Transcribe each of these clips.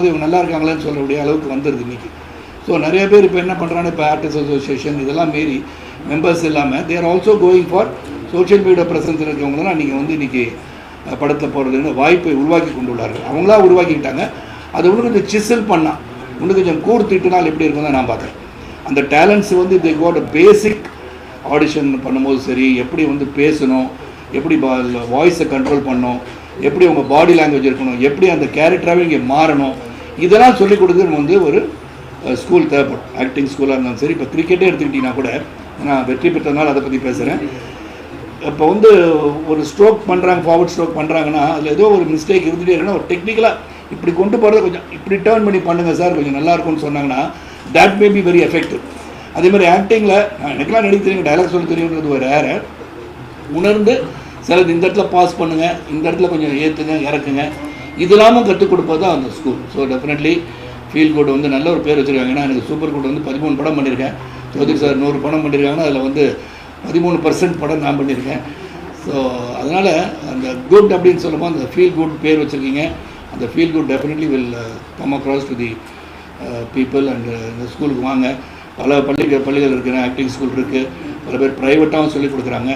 பார்க்கும்போது இவங்க நல்லா இருக்காங்களேன்னு சொல்லக்கூடிய அளவுக்கு வந்துடுது இன்றைக்கி ஸோ நிறைய பேர் இப்போ என்ன பண்ணுறாங்க இப்போ ஆர்டிஸ்ட் அசோசியேஷன் இதெல்லாம் மீறி மெம்பர்ஸ் இல்லாமல் there also going for social media presence இருக்கிறவங்களாம் நீங்கள் வந்து இன்றைக்கி படத்தில் போகிறதுன்னு வாய்ப்பை உருவாக்கி கொண்டுள்ளார்கள் அவங்களா உருவாக்கிக்கிட்டாங்க. அது இன்னும் கொஞ்சம் சிசில் பண்ணால் இன்னும் கொஞ்சம் கூர்த்திட்டுனால் எப்படி இருக்கும் தான் நான் பார்க்குறேன். அந்த டேலண்ட்ஸ் வந்து இதை கோட் பேசிக் ஆடிஷன் பண்ணும்போது சரி எப்படி வந்து பேசணும் எப்படி வாய்ஸை கண்ட்ரோல் பண்ணணும் எப்படி உங்கள் பாடி லாங்குவேஜ் இருக்கணும் எப்படி அந்த கேரக்டராகவே இங்கே மாறணும் இதெல்லாம் சொல்லிக் கொடுக்குறது வந்து ஒரு ஸ்கூல் தேவைப்படும். ஆக்டிங் ஸ்கூலாக இருந்தாலும் சரி. இப்போ கிரிக்கெட்டே எடுத்துக்கிட்டிங்கன்னா கூட நான் வெற்றி பெற்றதுனால அதை பற்றி பேசுகிறேன் இப்போ வந்து ஒரு ஸ்ட்ரோக் பண்ணுறாங்க ஃபார்வர்ட் ஸ்ட்ரோக் பண்ணுறாங்கன்னா அதில் ஏதோ ஒரு மிஸ்டேக் இருந்துகிட்டே இருக்குன்னா ஒரு டெக்னிக்கலாக இப்படி கொண்டு போகிறத கொஞ்சம் இப்படி டேர்ன் பண்ணி பண்ணுங்கள் சார் கொஞ்சம் நல்லா இருக்கும்னு சொன்னாங்கன்னா that may be very effective அதே மாதிரி ஆக்டிங்கில் எனக்கெல்லாம் நடிக்க தெரியும் டைலாக் சொல்ல தெரியுன்றது ஒரு ஏற உணர்ந்து சிலது இந்த இடத்துல பாஸ் பண்ணுங்கள் இந்த இடத்துல கொஞ்சம் ஏற்றுங்க இறக்குங்க. இது இல்லாமல் கற்றுக் கொடுப்பது தான் அந்த school so definitely feel good வந்து நல்ல ஒரு பேர் வச்சுருக்காங்க. ஏன்னா எனக்கு சூப்பர் குட் வந்து பதிமூணு படம் பண்ணியிருக்கேன் ஜோதி சார் நூறு படம் பண்ணியிருக்காங்கன்னா அதில் வந்து பதிமூணு பர்சன்ட் படம் நான் பண்ணியிருக்கேன் ஸோ அதனால் அந்த குட் அப்படின்னு சொல்லும்போது அந்த ஃபீல் குட் பேர் வச்சுருக்கீங்க. அந்த feel good definitely will come across to the people and இந்த ஸ்கூலுக்கு வாங்க. பல பள்ளிகள் பள்ளிகள் இருக்கிற ஆக்டிங் ஸ்கூல் இருக்குது பல பேர் ப்ரைவேட்டாகவும் சொல்லிக் கொடுக்குறாங்க.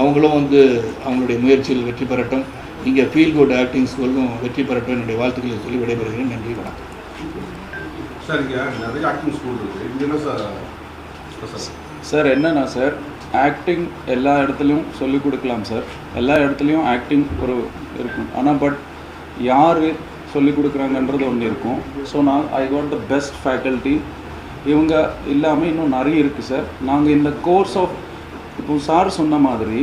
அவங்களும் வந்து அவங்களுடைய முயற்சியில் வெற்றி பெறட்டும். இங்கே ஃபீல் குட் ஆக்டிங் ஸ்கூலும் வெற்றி பெறட்டும் என்னுடைய வாழ்த்துக்களை சொல்லி விடைபெறுகிறேன். நன்றி வணக்கம். சார் இங்கே நிறைய ஆக்டிங் ஸ்கூல் இருக்குது சார்? சார். என்னன்னா சார் ஆக்டிங் எல்லா இடத்துலையும் சொல்லிக் கொடுக்கலாம் சார். எல்லா இடத்துலையும் ஆக்டிங் ஒரு இருக்கும். ஆனால் பட் யார் சொல்லிக் கொடுக்குறாங்கன்றது ஒன்று இருக்கும். ஸோ நான் I got the best faculty இவங்க இல்லாமல் இன்னும் நிறைய இருக்குது சார். நாங்கள் இந்த கோர்ஸ் ஆஃப் இப்போ சார் சொன்ன மாதிரி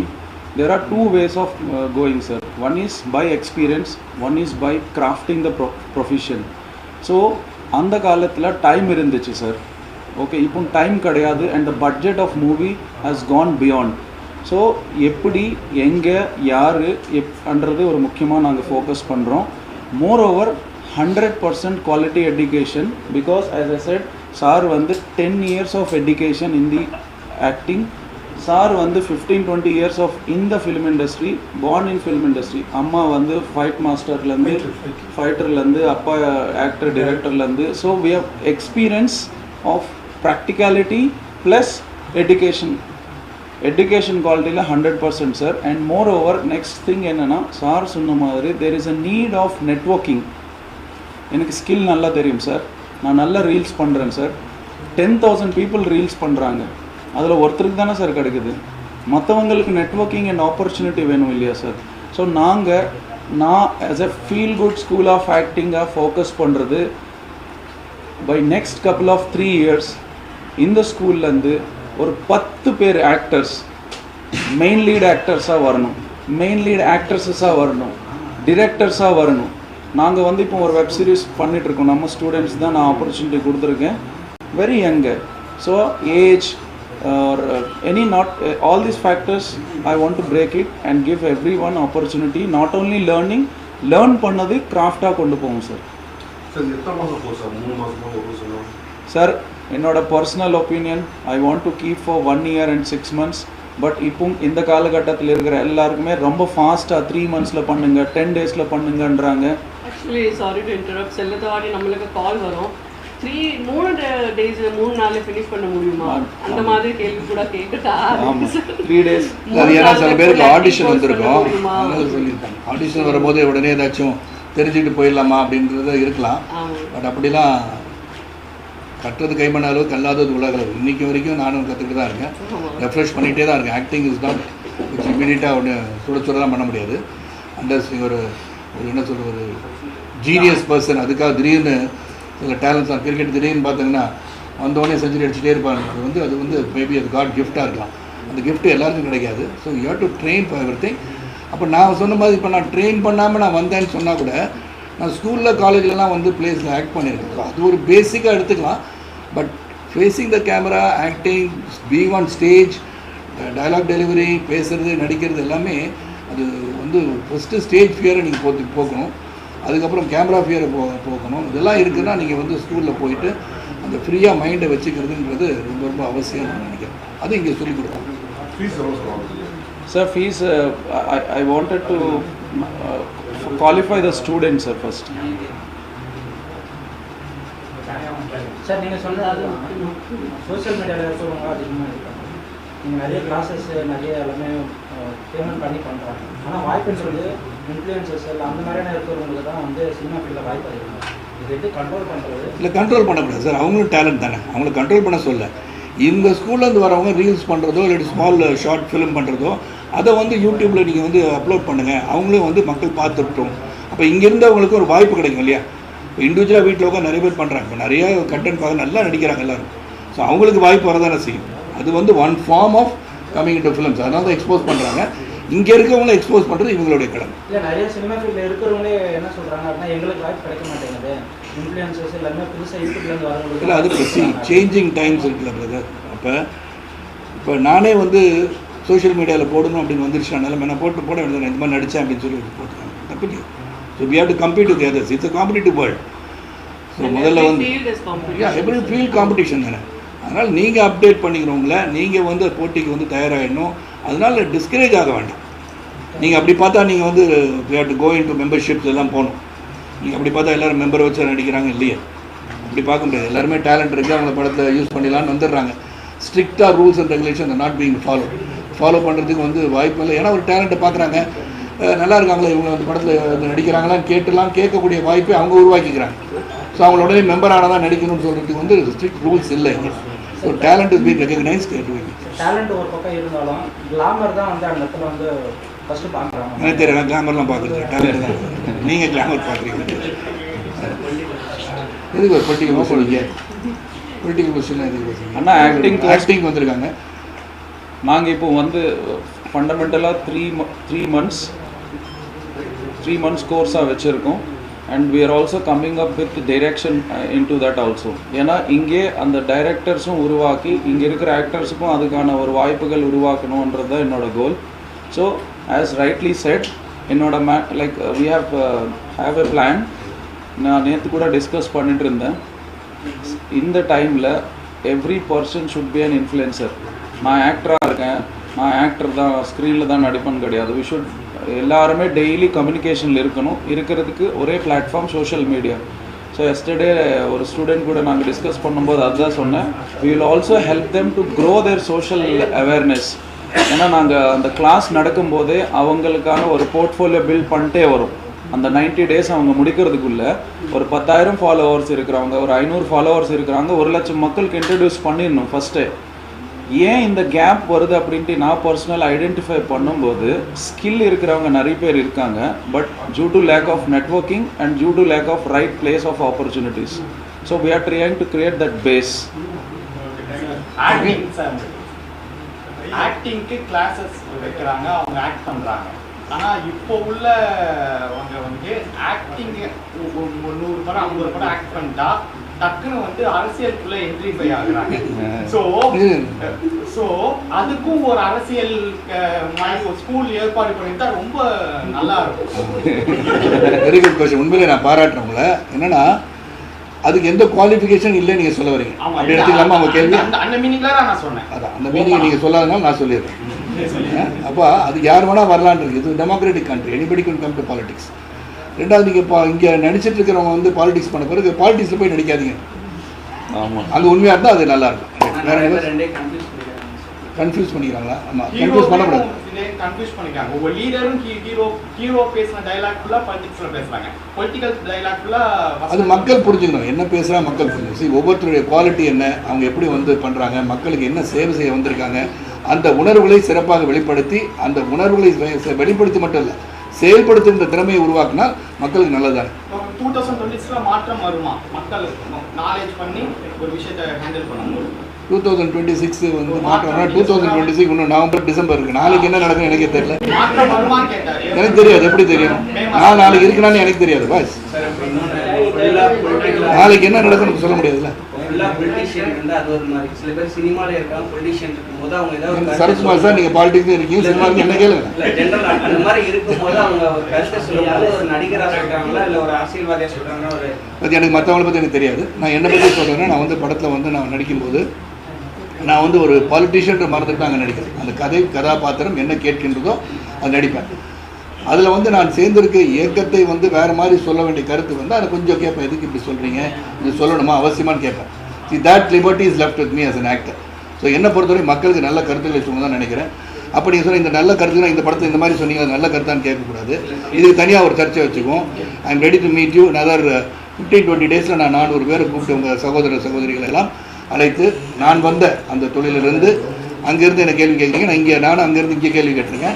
there are two ways of going sir one is by experience one is by crafting the pro profession. So அந்த காலத்தில் டைம் இருந்துச்சு சார் ஓகே இப்போ டைம் கிடையாது and the budget of movie has gone beyond so எப்படி எங்கே யார் எப்ன்றது ஒரு முக்கியமாக நாங்கள் ஃபோக்கஸ் பண்ணுறோம் moreover hundred percent quality education because as a set sir வந்து ten years of education in the acting sir வந்து ஃபிஃப்டீன் டுவெண்ட்டி இயர்ஸ் ஆஃப் இந்த film industry born in film industry அம்மா வந்து ஃபைட் மாஸ்டர்லேருந்து ஃபைட்டர்லேருந்து அப்பா actor டிரெக்டர்லேருந்து so we have experience of practicality plus education education குவாலிட்டியில் hundred percent sir and moreover next thing என்னென்னா sir சொன்ன மாதிரி there is a need of networking எனக்கு ஸ்கில் நல்லா தெரியும் சார் நான் நல்லா ரீல்ஸ் பண்ணுறேன் sir ten thousand people reels பண்ணுறாங்க அதில் ஒருத்தருக்கு தானே சார் கிடைக்குது. மற்றவங்களுக்கு நெட்ஒர்க்கிங் அண்ட் ஆப்பர்ச்சுனிட்டி வேணும் இல்லையா சார் ஸோ நாங்கள் நான் as a feel good school of ஆக்டிங்காக focus பண்ணுறது by next couple of three years இந்த ஸ்கூல்லேருந்து ஒரு பத்து பேர் ஆக்டர்ஸ் மெயின் லீட் ஆக்டர்ஸாக வரணும். மெயின் லீட் ஆக்ட்ரஸஸாக வரணும். டிரெக்டர்ஸாக வரணும். நாங்கள் வந்து இப்போ ஒரு வெப் சீரிஸ் பண்ணிகிட்ருக்கோம் நம்ம ஸ்டூடெண்ட்ஸ் தான் நான் ஆப்பர்ச்சுனிட்டி கொடுத்துருக்கேன். Very young so age or uh, any not uh, all these factors i want to break it and give everyone opportunity not only learning learn பண்ணது கிராஃப்டாக கொண்டு போவோம் சார் சார் என்னோட personal opinion I want to keep for one year and six months but இப்போ இந்த காலகட்டத்தில் இருக்கிற எல்லாருக்குமே ரொம்ப ஃபாஸ்ட்டாக த்ரீ மந்த்ஸில் பண்ணுங்க டென் டேஸில் பண்ணுங்கன்றாங்க. ஆக்சுவலி சாரி டு இன்டரப்ட் செல்லத்தவாடி நம்மளுக்கு கால் வரும். த்ரீ மூணு டேஸ் மூணு நாள்ல ஃபினிஷ் பண்ண முடியுமா? அந்த மாதிரி கேள்வி கூட கேட்டுட்டா. ஆமாம் த்ரீ டேஸ் அது ஏன்னா சில பேருக்கு ஆடிஷன் வந்திருக்கும். சொல்லியிருக்காங்க. ஆடிஷன் வரும்போது உடனே ஏதாச்சும் தெரிஞ்சுக்கிட்டு போயிடலாமா அப்படின்றது இருக்கலாம். பட் அப்படிலாம் கற்றது கைமண அளவு கல்லாதது உலகளவு இன்னைக்கு வரைக்கும் நானும் கற்றுக்கிட்டு தான் இருக்கேன். ரெஃப்ரெஷ் பண்ணிகிட்டே தான் இருக்கேன். ஆக்டிங் இஸ் நாட் கொஞ்சம் இமீடியட்டாக ஒன்று சுட சுடலாம் பண்ண முடியாது. அண்டர்ஸ் ஒரு ஒரு என்ன சொல்ற ஒரு ஜீனியஸ் பர்சன் அதுக்காக திடீர்னு சில டேலண்ட்ஸ் தான் கிரிக்கெட் திடீர்னு பார்த்தீங்கன்னா வந்தோடனே செஞ்சுரி அடிச்சுட்டே இருப்பாங்க. அது வந்து அது வந்து மேபி அது காட் கிஃப்டாக இருக்கலாம். அந்த கிஃப்ட்டு எல்லாருக்கும் கிடைக்காது. So you to train for everything அப்போ நான் சொன்ன மாதிரி இப்போ நான் ட்ரெயின் பண்ணாமல் நான் வந்தேன்னு சொன்னால் கூட நான் ஸ்கூலில் காலேஜ்லலாம் வந்து பிளேஸில் ஆக்ட் பண்ணியிருக்கேன் அது ஒரு பேசிக்காக எடுத்துக்கலாம். But facing the camera acting being on stage dialogue delivery பேசுறது நடிக்கிறது எல்லாமே அது வந்து ஃபஸ்ட்டு ஸ்டேஜ் ஃபியரை நீங்கள் போத்து போக்கணும். அதுக்கப்புறம் கேமரா ஃபியரை போ போக்கணும். இதெல்லாம் இருக்குன்னா நீங்கள் வந்து ஸ்கூலில் போயிட்டு அந்த ஃப்ரீயாக மைண்டை வச்சுக்கிறதுன்றது ரொம்ப ரொம்ப அவசியம் நான் நினைக்கிறேன். அது இங்கே சொல்லிக் எவ்வளோ sir fees I wanted to qualify the student sir first sir நீங்கள் சொன்னது சோஷியல் மீடியாவில் இருக்கிறவங்க அதிகமாக நீங்கள் நிறைய கிளாஸஸ் நிறைய எல்லாமே பேமெண்ட் பண்ணி பண்ணுறாங்க ஆனால் வாய்ப்புன்றது இன்ஃப்ளூயன்சஸ் இல்லை அந்த மாதிரியான இருக்கிறவங்களுக்கு தான் வந்து சினிமா ஃபீல்டில் வாய்ப்பு அதிகம் இது எப்படி கண்ட்ரோல் பண்ணுறது இல்லை கண்ட்ரோல் பண்ணக்கூடாது. சார் அவங்களும் டேலண்ட் தானே. அவங்கள கண்ட்ரோல் பண்ண சொல்ல. இந்த ஸ்கூல்லேருந்து வரவங்க ரீல்ஸ் பண்ணுறதோ இல்லாட்டி ஸ்மால் ஷார்ட் ஃபிலிம் பண்ணுறதோ அதை வந்து யூடியூப்பில் நீங்கள் வந்து அப்லோட் பண்ணுங்கள் அவங்களும் வந்து மக்கள் பார்த்துட்டோம். அப்போ இங்கேருந்து அவங்களுக்கு ஒரு வாய்ப்பு கிடைக்கும் இல்லையா? இப்போ இண்டிவிஜுவலாக வீட்டில் உட்காந்து நிறைய பேர் பண்ணுறாங்க இப்போ நிறைய கண்டென்ட் பார்க்க நல்லா நடிக்கிறாங்க எல்லோரும். ஸோ அவங்களுக்கு வாய்ப்பு வரதானே செய்யும். அது வந்து one form of coming to films அதனால தான் எக்ஸ்போஸ் பண்ணுறாங்க இங்கே இருக்கவங்கள எக்ஸ்போஸ் பண்ணுறது இவங்களுடைய கடமை. இல்லை நிறைய சினிமா ஃபீல்டில் இருக்கிறவங்களே என்ன சொல்கிறாங்க அப்படின்னா எங்களுக்கு வாய்ப்பு கிடைக்க மாட்டேங்குது. இன்ஃப்ளூயன்சஸ் எல்லாமே புதுசாக யூடியூப்லேருந்து வரவங்களுக்கு இல்லை அது இப்போ சேஞ்சிங் டைம்ஸ் இருக்குல்ல பிரதர் அப்போ இப்போ நானே வந்து சோஷியல் மீடியாவில் போடணும் அப்படின்னு வந்துருச்சு. நிலைமை நான் போட்டு போட வேண்டியது இந்த மாதிரி நடித்தேன் அப்படின்னு சொல்லி போட்டுருக்காங்க தப்பு இல்லையா. So we have to compete with others it's competitive world so முதல்ல வந்து எவ்ரி ஃபீல் காம்படிஷன் தானே. அதனால் நீங்கள் அப்டேட் பண்ணிக்கிறவங்கள நீங்கள் வந்து போட்டிக்கு வந்து தயாராகிடணும் அதனால் டிஸ்கரேஜ் ஆக வேண்டாம். நீங்கள் அப்படி பார்த்தா நீங்கள் வந்து to go into memberships எல்லாம் போகணும். நீங்கள் அப்படி பார்த்தா எல்லோரும் மெம்பர் வச்சு நடிக்கிறாங்க இல்லையே? அப்படி பார்க்க முடியாது. எல்லாருமே டேலண்ட் இருக்குது அவங்கள படத்தை யூஸ் பண்ணிடலாம்னு வந்துடுறாங்க. ஸ்ட்ரிக்டாக rules and regulation not being follow follow பண்ணுறதுக்கு வந்து வாய்ப்பு இல்லை. ஏன்னா ஒரு டேலண்ட்டை பார்க்குறாங்க. நல்லா இருக்காங்களே இவங்க அந்த படத்தில் நடிக்கிறாங்களான்னு கேட்டுலாம் கேட்கக்கூடிய வாய்ப்பை அவங்க உருவாக்கிக்கிறாங்க. ஸோ அவங்கள உடனே மெம்பர் ஆனால் தான் நடிக்கணும்னு சொல்கிறதுக்கு வந்து ஸ்ட்ரிக்ட் ரூல்ஸ் இல்லை. So talent is being recognised doing talent ஒரு பக்கம் இருந்தாலும் கிளாமர் தான் வந்து அந்த இடத்துல வந்து ஃபஸ்ட்டு பார்க்குறாங்க. எனக்கு தெரியல நான் கிளாமர்லாம் பார்க்குறது டேலண்ட் தான். நீங்கள் கிளாமர் பார்க்குறீங்க. எதுக்கு ஒரு பொலிட்டிக்கல் இங்கே பொலிட்டிக்கல் கொஸ்டின் எதுக்கு அண்ணா, acting class- ஆக்டிங் வந்திருக்காங்க. நாங்கள் இப்போ வந்து ஃபண்டமெண்டலாக three three months three months கோர்ஸாக வச்சுருக்கோம். And we are also coming up with direction into that also ஏன்னா இங்கே அந்த டைரக்டர்ஸும் உருவாக்கி இங்கே இருக்கிற ஆக்டர்ஸுக்கும் அதுக்கான ஒரு வாய்ப்புகள் உருவாக்கணுன்றது தான் என்னோட goal so as rightly said என்னோட may like we have have a plan நான் நேற்று கூட டிஸ்கஸ் பண்ணிட்டு இருந்தேன். இந்த டைமில் every person should be an influencer நான் ஆக்டராக இருக்கேன். நான் ஆக்டர் தான் ஸ்க்ரீனில் தான் நடிப்பேன்னு கிடையாது. வி ஷுட் எல்லாருமே டெய்லி கம்யூனிகேஷனில் இருக்கணும். இருக்கிறதுக்கு ஒரே platform social media so yesterday ஒரு ஸ்டூடெண்ட் கூட நாங்கள் டிஸ்கஸ் பண்ணும்போது அதுதான் சொன்னேன். We will also help them to grow their social awareness ஏன்னா நாங்கள் அந்த கிளாஸ் நடக்கும்போதே அவங்களுக்கான ஒரு போர்ட்ஃபோலியோ பில்ட் பண்ணிட்டே வரும். அந்த 90 டேஸ் அவங்க முடிக்கிறதுக்குள்ளே ஒரு பத்தாயிரம் ஃபாலோவர்ஸ் இருக்கிறவங்க ஒரு ஐநூறு ஃபாலோவர்ஸ் இருக்கிறாங்க ஒரு லட்சம் மக்களுக்கு இன்ட்ரடியூஸ் பண்ணிடணும் ஃபஸ்ட்டே ஏன் இந்த கேப் வருது அப்படின்ட்டு நான் பர்சனல் ஐடென்டிஃபை பண்ணும்போது ஸ்கில் இருக்கிறவங்க நிறைய பேர் இருக்காங்க but due to lack of networking and due to lack of right place of opportunities so we are trying to create that base acting ஆக்டிங்க்கு classes வைக்கிறாங்க அவங்க ஆக்ட் பண்ணுறாங்க ஆனால் இப்போ உள்ளவங்க வந்து ஆக்டிங் நூறு படம் ஐம்பது படம் ஆக்ட் பண்ணிட்டா டக்குன்னு வந்து அரசியலுக்குள்ள என்ட்ரி போய் ஆகுறாங்க. ஸோ ஸோ அதுக்கும் ஒரு அரசியல் மாதிரி ஒரு ஸ்கூல் ஏற்பாடு பண்ணிட்டா ரொம்ப நல்லா இருக்கும். வெரி குட் கொஸ்டின் உண்மையிலே நான் பாராட்டுறேன் உங்களை. என்னன்னா அதுக்கு எந்த குவாலிஃபிகேஷன் இல்லைன்னு நீங்கள் சொல்ல வரீங்க. அப்படி எடுத்துக்கலாமா அவங்க கேள்வி? அந்த- அந்த மீனிங்ல தான் நான் சொன்னேன். அதான் அந்த மீனிங் நீங்கள் சொல்லாதனால நான் சொல்லிடுறேன். அப்போ அது யார் வேணால் வரலான்னு இருக்கு. இது democratic country anybody can come to politics ரெண்டாவது நீங்கள் இப்போ இங்கே நடிச்சிட்டு இருக்கிறவங்க வந்து பாலிடிக்ஸ் பண்ண பிறகு பாலிடிக்ஸில் போய் நடிக்காதீங்க. ஆமாம் அங்கே உண்மையாக இருந்தால் அது நல்லா இருக்கும். வேற கன்ஃபியூஸ் பண்ணிக்கிறாங்க. பண்ணிக்கிறாங்களா? ஆமாம் கன்ஃபியூஸ் பண்ணக்கூடாது கன்ஃபியூஸ் பண்ணிக்காங்க ஒவ்வொரு லீடரும் ஹீரோ ஹீரோ பேசின டைலாக் ஃபுல்லா பொலிட்டிக்ஸ்ல பேசுறாங்க. பொலிட்டிக்கல் டைலாக் ஃபுல்லா அது மக்கள் புரிஞ்சுக்கணும். என்ன பேசுகிறா மக்கள் புரிஞ்சுக்கணும். See, ஒவ்வொருத்தருடைய குவாலிட்டி என்ன அவங்க எப்படி வந்து பண்ணுறாங்க மக்களுக்கு என்ன சேவை செய்ய வந்திருக்காங்க அந்த உணர்வுகளை சிறப்பாக வெளிப்படுத்தி அந்த உணர்வுகளை வெளிப்படுத்தி மட்டும் இல்லை செயல்படுத்துகின்ற திறமையை உருவாக்கினால் மக்களுக்கு நல்லதானே டூ தௌசண்ட் டுவெண்ட்டி மாற்றம் வருமா? மக்கள் நாலேஜ் பண்ணி ஒரு விஷயத்தை ஹேண்டில் பண்ணும்போது டூ தௌசண்ட் டுவெண்ட்டி சிக்ஸ் வந்து மாற்றம்னா டூ தௌசண்ட் டுவெண்ட்டி சிக்ஸ் இன்னும் நவம்பர் டிசம்பர் இருக்கு. நாளைக்கு என்ன நடக்கும் எனக்கே தெரியல. மாற்றம் எனக்கு தெரியாது. எப்படி தெரியும்? நான் நாளைக்கு இருக்கணும்னு எனக்கு தெரியாது. பாஸ் நாளைக்கு என்ன நடக்கும்னு சொல்ல முடியாதுல்ல? ஃபுல்லாக பொலிட்டிஷியன் வந்து அது ஒரு மாதிரி. சில பேர் சினிமாவில் இருக்காங்க பொலிட்டிஷியன் இருக்கும்போது அவங்க ஏதாவது சரத்குமார் சார் நீங்கள் பாலிடிக்ஸ் இருக்கீங்க சினிமாவுக்கு என்ன கேளுங்க? இல்லை ஜென்ரல் அந்த மாதிரி இருக்கும்போது அவங்க ஒரு கருத்தை சொல்லும்போது ஒரு நடிகராக சொல்கிறாங்களா இல்லை ஒரு அரசியல்வாதியாக சொல்கிறாங்களா ஒரு எனக்கு மற்றவங்கள பற்றி எனக்கு தெரியாது. நான் என்னை பற்றி சொல்கிறேன்னா நான் வந்து படத்தில் வந்து நான் நடிக்கும்போது நான் வந்து ஒரு பாலிட்டிஷியன்ற மறந்துட்டு அங்கே நடிக்கிறேன். அந்த கதை கதாபாத்திரம் என்ன கேட்கின்றதோ அது நடிப்பேன். அதில் வந்து நான் சேர்ந்திருக்க இயக்கத்தை வந்து வேறு மாதிரி சொல்ல வேண்டிய கருத்து வந்து அதை கொஞ்சம் கேட்பேன். எதுக்கு இப்படி சொல்கிறீங்க இது சொல்லணுமா? அவசியமான்னு கேட்பேன். See that liberty is left with me as an actor. So என்னை பொறுத்தவரை மக்களுக்கு நல்ல கருத்துக்களை சொல்ல தான் நினைக்கிறேன். அப்போ நீங்கள் இந்த நல்ல கருத்துனா இந்த படத்தை இந்த மாதிரி சொன்னீங்க அது நல்ல கருத்தான்னு கேட்கக்கூடாது. இதுக்கு தனியாக ஒரு சர்ச்சை வச்சுக்குவோம். I am ready to meet you other fifteen twenty டேஸில் நான் நானூறு பேரை கூப்பிட்டு உங்கள் சகோதர சகோதரிகளை எல்லாம் அழைத்து நான் வந்த அந்த தொழிலிருந்து அங்கேருந்து என்ன கேள்வி கேட்குறீங்க? நான் இங்கே நானும் அங்கேருந்து இங்கே கேள்வி கேட்டிருக்கேன்.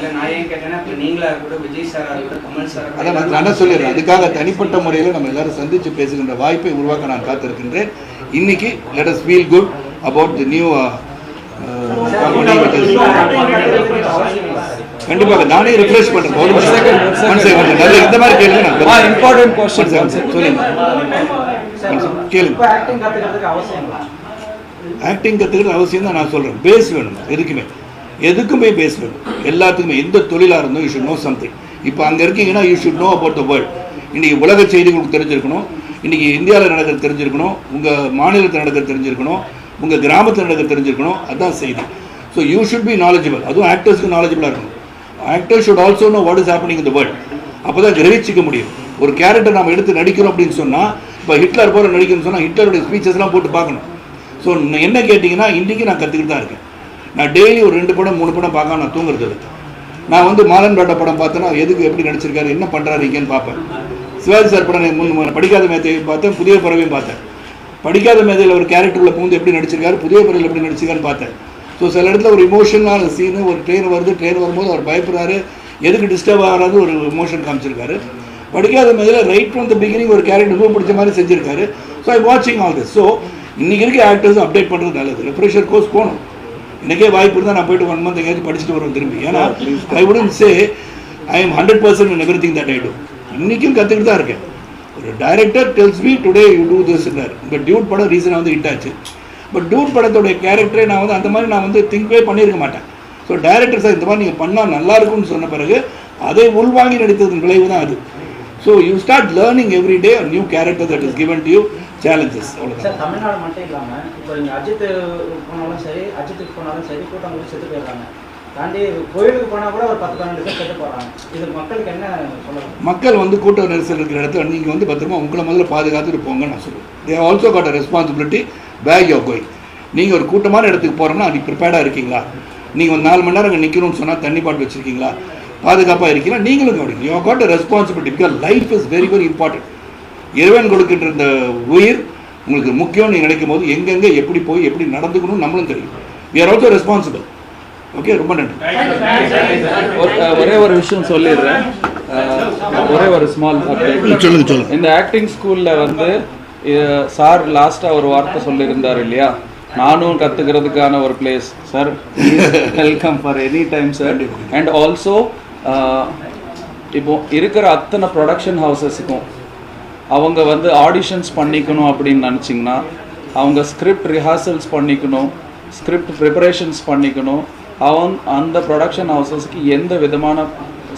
அதான் நான் சொல்லிடுறேன். அதுக்காக தனிப்பட்ட முறையில் நம்ம எல்லாரும் சந்தித்து பேசுகின்ற வாய்ப்பை உருவாக்க நான் காத்திருக்கின்றேன். இன்னைக்கு let us feel good about the new company கண்டிப்பாக நானே ரிஃப்ரெஷ் பண்ணுறேன் ஒரு நிமிஷம். One second, one second. நல்ல இந்த மாதிரி நான் இம்பார்ட்டன்ட் கொஸ்டின் second. சொல்லுங்க. கேளுங்க. ஆக்டிங் கற்றுக்கிறது அவசியம் தான் நான் சொல்கிறேன் பேஸ் வேணும். எதுக்குமே. எதுக்குமே பேஸ் வேணும். எல்லாத்துக்குமே. எந்த தொழிலாக இருந்தோ யூ ஷுட் நோ சம்திங் இப்போ அங்கே இருக்கீங்கன்னா you should know about the world இன்றைக்கி உலக செய்திகளுக்கு தெரிஞ்சிருக்கணும். இன்றைக்கி இந்தியாவில் நடக்கிறது தெரிஞ்சிருக்கணும் உங்கள் மாநிலத்தில் நடக்கிறது தெரிஞ்சிருக்கணும் உங்கள் கிராமத்தில் நடக்கிறது தெரிஞ்சிருக்கணும் அதுதான் செய்தி. So you should be knowledgeable அதுவும் ஆக்டர்ஸ்க்கு நாலேஜபிளாக இருக்கணும். Actor should also know what is happening இந்த வேர்ல்ட் அப்போ தான் கிரகிச்சிக்க முடியும். ஒரு கேரக்டர் நம்ம எடுத்து நடிக்கிறோம் அப்படின்னு சொன்னால் இப்போ ஹிட்லர் போகிற நடிக்கணும்னு சொன்னால் ஹிட்லருடைய ஸ்பீச்சஸ்லாம் போட்டு பார்க்கணும். ஸோ என்ன கேட்டிங்கன்னா இன்றைக்கி நான் கற்றுக்கிட்டு தான் இருக்கேன். நான் டெய்லி ஒரு ரெண்டு படம் மூணு படம் பார்க்காம நான் தூங்குறது இல்லை. நான் வந்து மாலன் பேட்டை படம் பார்த்தேன்னா எதுக்கு எப்படி நடிச்சிருக்காரு என்ன பண்ணுறாரு இங்கேன்னு பார்ப்பேன். சிவாஜி சார் படம் முன் படிக்காத மேத்தையை பார்த்தேன் புதிய பறவையும் பார்த்தேன். படிக்காத மேதையில் ஒரு கேரக்டரில் பூந்து எப்படி நடிச்சிருக்காரு புதிய பறவையில் எப்படி நடிச்சிருக்காருன்னு பார்த்தேன். ஸோ சில இடத்துல ஒரு இமோஷனலான சீனு ஒரு ட்ரெயின் வருது ட்ரெயின் வரும்போது அவர் பயப்படுறாரு. எதுக்கு டிஸ்டர்ப் ஆகாது ஒரு இமோஷன் காமிச்சிருக்காரு. படிக்காத மேதையில் ரைட் ஃப்ரம் த பிகினிங் ஒரு கேரக்டர் ரொம்ப பிடிச்ச மாதிரி செஞ்சிருக்காரு. ஸோ ஐ வாட்சிங் ஆல் திஸ் ஸோ இன்றைக்கி இருக்க ஆக்டர்ஸ் அப்டேட் பண்ணுறது நல்லது. ரெஃப்ரெஷர் கோர்ஸ் போகணும். எனக்கே வாய்ப்பு இருந்தால் நான் போயிட்டு ஒன் மந்த் எங்கேயாச்சும் படிச்சுட்டு வருவேன் திரும்பி. ஏன்னா ஐ உடன் say I am hundred percent everything that I do இன்றைக்கும் கற்றுக்கிட்டு தான் இருக்கேன். ஒரு director tells me today you do திஸ்ன்றார் இப்போ டியூட் படம் ரீசனாக வந்து ஹிட் ஆச்சு. பட் டியூட் படத்தோடைய கேரக்டரே நான் வந்து அந்த மாதிரி நான் வந்து திங்க்வே பண்ணியிருக்க மாட்டேன். ஸோ டைரக்டர் சார் இந்த மாதிரி நீங்கள் பண்ணால் நல்லா இருக்கும்னு சொன்ன பிறகு அதை உள்வாங்கி நடித்ததன் விளைவு தான் அது. So you start learning every day new character that is given to you challenges அவ்வளோதான் தமிழ்நாடு மட்டும் இல்லாமல் இப்போ நீங்கள் அஜித் போனாலும் சரி அஜித்துக்கு போனாலும் சரி கூட்டம் செத்து போயிடுறாங்க. தாண்டி கோயிலுக்கு போனால் கூட ஒரு பத்து பன்னெண்டு பேர் இது மக்களுக்கு என்ன மக்கள் வந்து கூட்ட நெரிசல் இருக்கிற இடத்துல நீங்கள் வந்து பத்திரமா உங்களை முதல்ல பாதுகாத்துட்டு போங்கன்னு நான் சொல்லுவேன் they also got a responsibility back you going நீங்கள் ஒரு கூட்டமான இடத்துக்கு போகிறோம்னா அது ப்ரிப்பேர்டாக இருக்கீங்களா? நீங்கள் ஒரு நாலு மணி நேரம் அங்கே நிற்கணும்னு சொன்னால் தண்ணி பாட்டு வச்சுருக்கீங்களா? பாதுகாப்பாக இருக்கீங்களா? நீங்களும் கவனிங்க you got a responsibility because life is very very important இறைவன் கொடுக்கின்ற இந்த உயிர் உங்களுக்கு முக்கியம்னு நீங்கள் நினைக்கும் போது எங்கெங்கே எப்படி போய் எப்படி நடந்துக்கணும்னு நம்மளும் தெரியும். We are also responsible okay ரொம்ப நன்றி. ஒரு- ஒரே ஒரு விஷயம் சொல்லிடுறேன். ஒரே ஒரு ஸ்மால் அப்டேட் சொல்லுங்க சொல்லுங்க. இந்த ஆக்டிங் ஸ்கூல்ல வந்து சார் லாஸ்டா ஒரு வார்த்தை சொல்லியிருந்தார் இல்லையா? நானும் கத்துக்கிறதுக்கான ஒரு place sir welcome for any time sir and also இப்போ இருக்கிற அத்தனை ப்ரொடக்ஷன் ஹவுசஸுக்கும் அவங்க வந்து ஆடிஷன்ஸ் பண்ணிக்கணும் அப்படின்னு நினச்சிங்கன்னா அவங்க ஸ்கிரிப்ட் ரிஹர்சல்ஸ் பண்ணிக்கணும் ஸ்கிரிப்ட் ப்ரிப்பரேஷன்ஸ் பண்ணிக்கணும் அவன் அந்த ப்ரொடக்ஷன் ஹவுசஸ்க்கு எந்த விதமான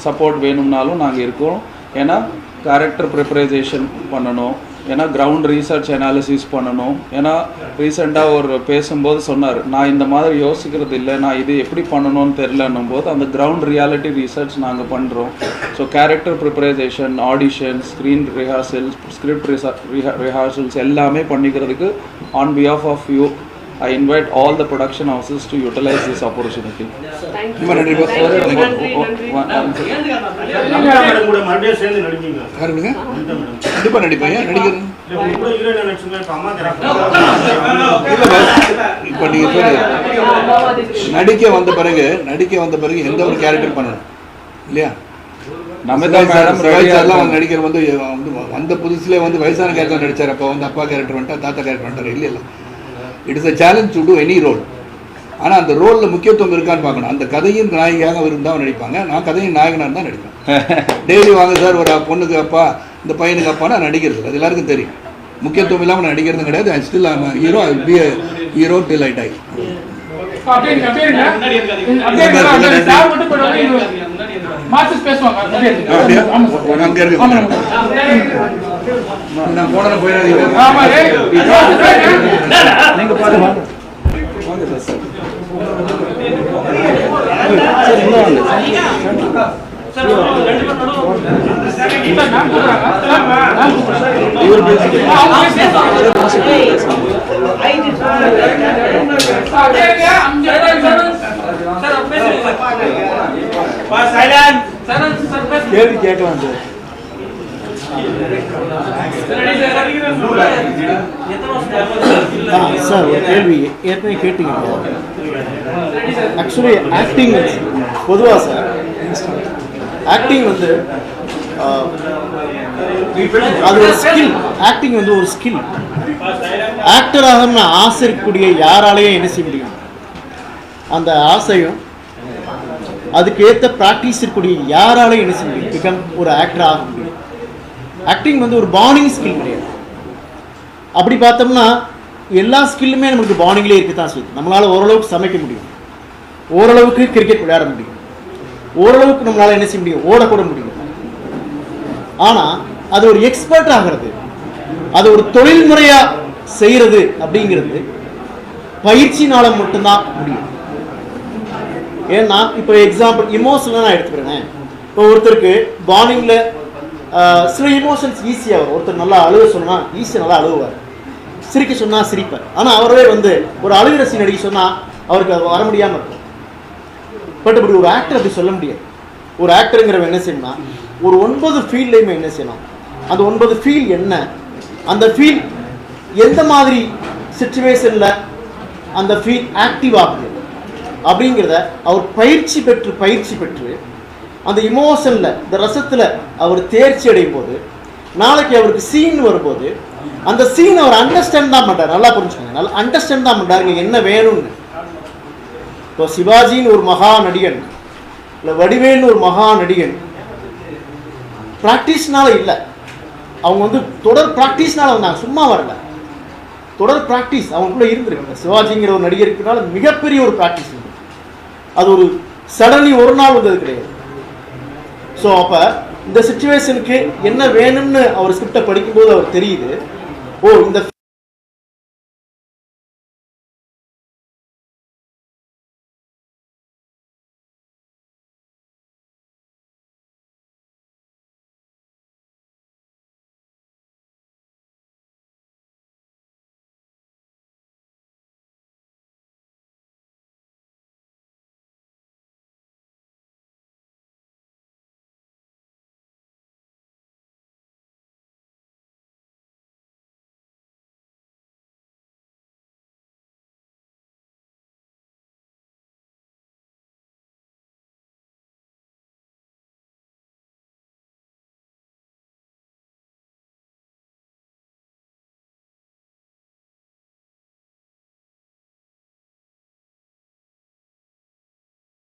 சப்போர்ட் வேணும்னாலும் நாங்கள் இருக்கோம். ஏன்னா கேரக்டர் ப்ரிப்பரைசேஷன் பண்ணணும். ஏன்னா கிரவுண்ட் ரீசர்ச் அனாலிசிஸ் பண்ணணும். ஏன்னா ரீசெண்டாக ஒரு பேசும்போது சொன்னார் நான் இந்த மாதிரி யோசிக்கிறது இல்லை. நான் இது எப்படி பண்ணணும்னு தெரிலன்னும் போது அந்த கிரவுண்ட் ரியாலிட்டி ரீசர்ச் நாங்கள் பண்ணுறோம் so character preparation audition screen rehearsals script rehearsals எல்லாமே பண்ணிக்கிறதுக்கு on behalf of you I invite all the production houses to utilise this opportunity Thank you. நன்றி. கண்டிப்பாக நடிப்பேன் நடிக்கிறேன் இப்ப சொல்லுங்க. நடிக்க வந்த பிறகு நடிக்க வந்த பிறகு எந்த ஒரு கேரக்டர் பண்ணணும்? இல்லையா? நமிதா மேடம் சிவாஜிலாம் வந்து நடிக்கிற வந்து வந்து வந்த புதுசுல வந்து வயசான கேரக்டர் நடிச்சார். அப்போ வந்து அப்பா கேரக்டர் வந்துட்டா தாத்தா கேரக்டர் வந்துட்டார். இல்லை இல்லை. It is a challenge to do any role ஆனால் அந்த ரோலில் முக்கியத்துவம் இருக்கான்னு பார்க்கணும். அந்த கதையின் நாயகியாக அவர் இருந்தால் நடிப்பாங்க. நான் கதையின் நாயகனாக இருந்தால் நடிப்பேன். டெய்லி வாங்க சார் ஒரு பொண்ணுக்கு அப்பா இந்த பையனுக்கு அப்பா நான் நடிக்கிறது. அது எல்லாருக்கும் தெரியும். முக்கியத்துவம் இல்லாமல் நான் நடிக்கிறதும் கிடையாது. I still hero I be hero till I die பேசுவாங்க. நான் போன போயிடாதீங்க. ஆமா, ஏய், நீங்கள் பாருங்க. வாங்க சார் சார் வாங்க பேசுங்க. பேசுங்க. கேள்வி கேட்கலாம் சார் சார் ஒரு கேள்வி ஏற்கனவே கேட்டீங்க. ஆக்சுவலி ஆக்டிங் பொதுவாக சார் ஆக்டிங் வந்து அது ஒரு ஸ்கில் ஆக்டிங் வந்து ஒரு ஸ்கில் ஆக்டராக ஆசை இருக்கக்கூடிய யாராலையும் என்ன செய்ய முடியும்? அந்த ஆசையும் அதுக்கு ஏற்ற ப்ராக்டிஸ் இருக்கக்கூடிய யாராலையும் என்ன செய்ய முடியும்? பிகம் ஒரு ஆக்டர் ஆக முடியும். ஆக்டிங் வந்து ஒரு பாண்டிங் ஸ்கில் கிடையாது. அப்படி பார்த்தோம்னா எல்லா ஸ்கில்லுமே நமக்கு பாண்டிங்லேயே இருக்க தான் செய்யுது. நம்மளால் ஓரளவுக்கு சமைக்க முடியும். ஓரளவுக்கு கிரிக்கெட் விளையாட முடியும். ஓரளவுக்கு நம்மளால் என்ன செய்ய முடியும்? ஓடக்கூட முடியும். ஆனால் அது ஒரு எக்ஸ்பர்ட் ஆகிறது. அது ஒரு தொழில்முறையாக செய்கிறது அப்படிங்கிறது பயிற்சினால மட்டும்தான் முடியும். ஏன்னா இப்போ எக்ஸாம்பிள் இமோஷனலாக நான் எடுத்துக்கிறேன். இப்போ ஒருத்தருக்கு பாண்டிங்கில் சில இமோஷன்ஸ் ஈஸியாக வரும் ஒருத்தர் நல்லா அழுக சொன்னால் ஈஸியாக நல்லா அழுகுவார் சிரிக்க சொன்னால் சிரிப்பார். ஆனால் அவரே வந்து ஒரு அழுகிற சீன் அடிக்க சொன்னால் அவருக்கு அது வர முடியாமல் இருக்கும். பட் இப்படி ஒரு ஆக்டர் அப்படி சொல்ல முடியாது. ஒரு ஆக்டருங்கிறவன் என்ன செய்யணும்னா ஒரு ஒன்பது ஃபீல்ட்லேயுமே என்ன செய்யணும் அந்த ஒன்பது ஃபீல் என்ன? அந்த ஃபீல் எந்த மாதிரி சுச்சுவேஷனில் அந்த ஃபீல் ஆக்டிவ் ஆகுது? அப்படிங்கிறத அவர் பயிற்சி பெற்று பயிற்சி பெற்று அந்த இமோஷனில் இந்த ரசத்தில் அவர் தேர்ச்சி அடையும் போது நாளைக்கு அவருக்கு சீன் வரும்போது அந்த சீன் அவர் அண்டர்ஸ்டாண்ட் தான் பண்ணுறார் நல்லா புரிஞ்சுக்கோங்க. நல்லா அண்டர்ஸ்டாண்ட் தான் பண்ணுறாருங்க என்ன வேணும்னு. இப்போ சிவாஜின்னு ஒரு மகா நடிகன் இல்லை வடிவேல்னு ஒரு மகா நடிகன் ப்ராக்டிஸ்னால இல்லை. அவங்க வந்து தொடர் ப்ராக்டிஸ்னால வந்தாங்க. சும்மா வரல. தொடர் ப்ராக்டிஸ் அவங்களுக்குள்ள இருந்திருக்கு. சிவாஜிங்கிற ஒரு நடிகருக்குனால மிகப்பெரிய ஒரு ப்ராக்டிஸ் அது ஒரு சடன்லி ஒரு நாள் வந்தது கிடையாது. ஸோ அப்போ இந்த சுச்சுவேஷனுக்கு என்ன வேணும்னு அவர் ஸ்கிரிப்டை படிக்கும்போது அவர் தெரியுது. ஓ இந்த